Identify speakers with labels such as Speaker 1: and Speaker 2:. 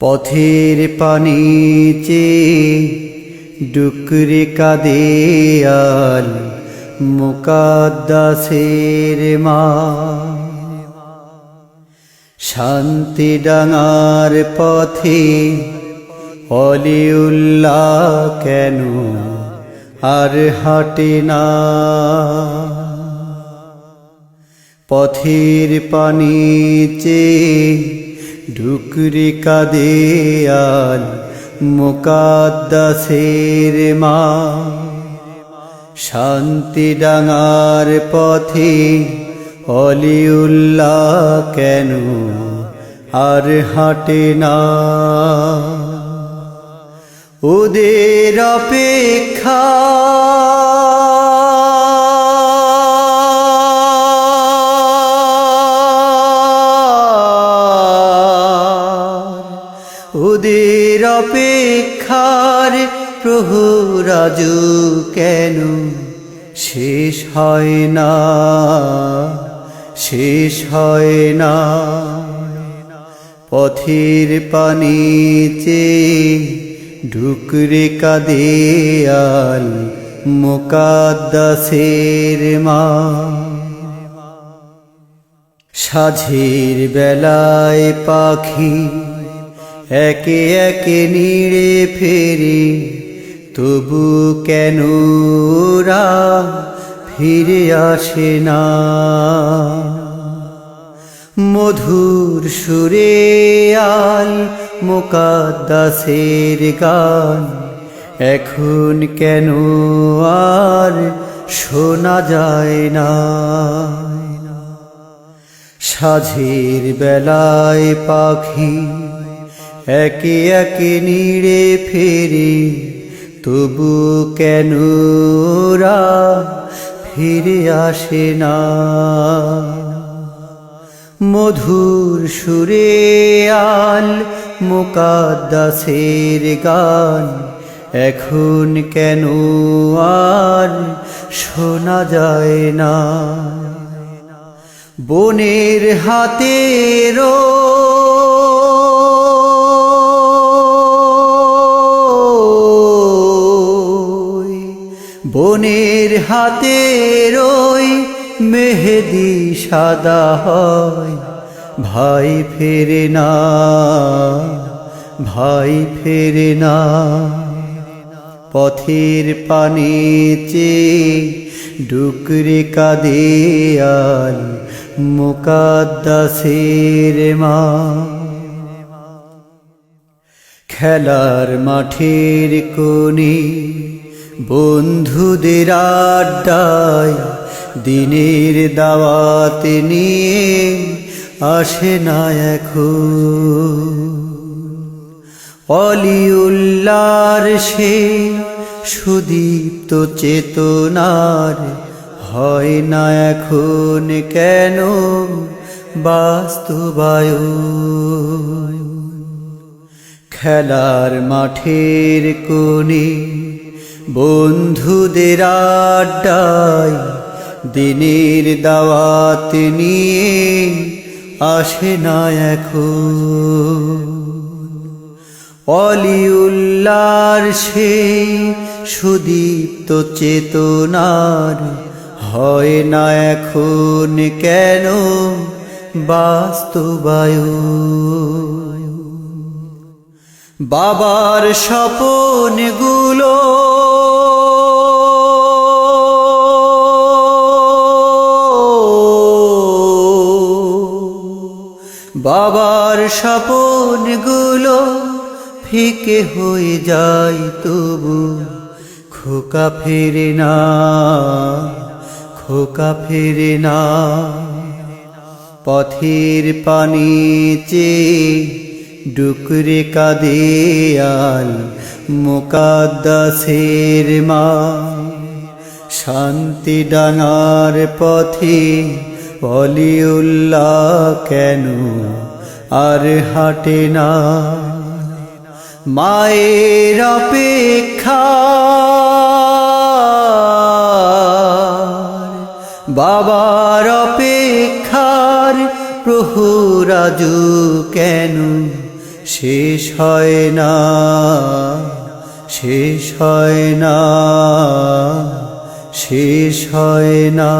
Speaker 1: পথের পানিচে ডুকরে কাদে আল মুকাদ্দাসের মা। শান্তি ডাঙার পথে অলিউল্লাহ কেন আর হাটে না? পথের পানিচে ঢুকরে কাদে আল মুকাদ্দাসের মা। শান্তি ডাঙার পথে অলিউল্লাহ কেন আর হাটে না? ওদের অপেক্ষা ওদের অপেক্ষার প্রহরাজু কেন? শেষ হয় না, শেষ হয় না। পথের পানিতে ঢুকরে কাদে আল মুকাদ্দাসের মা। সাঝের বেলায় পাখি একে একে নিড়ে ফেরে, তবু কেন ফিরে আসে না? মধুর সুরে আল মুকাদ্দাসের গান, এখন কেন আর শোনা যায় না? সাঝের বেলায় পাখি একে একে নিড়ে ফেরি, তবু কেন ফিরে আসে না? মধুর সুরে আল মুকাদ্দাসের গান, এখন কেন আর শোনা যায় না? বনের হাতেরও বনের হাতের ওই মেহেদি সাদা হয়। ভাই ফেরে না, ভাই ফেরে না। পথের পানিতে ডুকরে কাদে আল মুকাদ্দাসের মা। খেলার মাঠের কোণে বন্ধুদের আড্ডায়, দিনের দাওয়াত নিয়ে আসে না এখন। অলিউল্লার সে সুদীপ্ত চেতনার হয় না এখন কেন বাস্তবায়ন? খেলার মাঠের কোণে বন্ধুদের আড্ডায়, দিনের দাওয়াত নিয়ে আসে না এখন। অলিউল্লার সে সুদীপ্ত চেতনার হয় না এখন কেন বাস্তবায়ন? বাবার স্বপনগুলো বাবার স্বপনগুলো ফিকে হয়ে যায় তবু। খোকা ফেরে না, খোকা ফেরে না। পথের পানিতে ডুকরে কাদে আল মুকাদ্দাসের মা। শান্তি ডাঙার পথে অলিউল্লাহ কেন আর হাটে না? মায়ের অপেক্ষা। বাবার অপেক্ষার প্রহুরাজু কেন শেষ হয় না? শেষ হয় না? শেষ হয় না।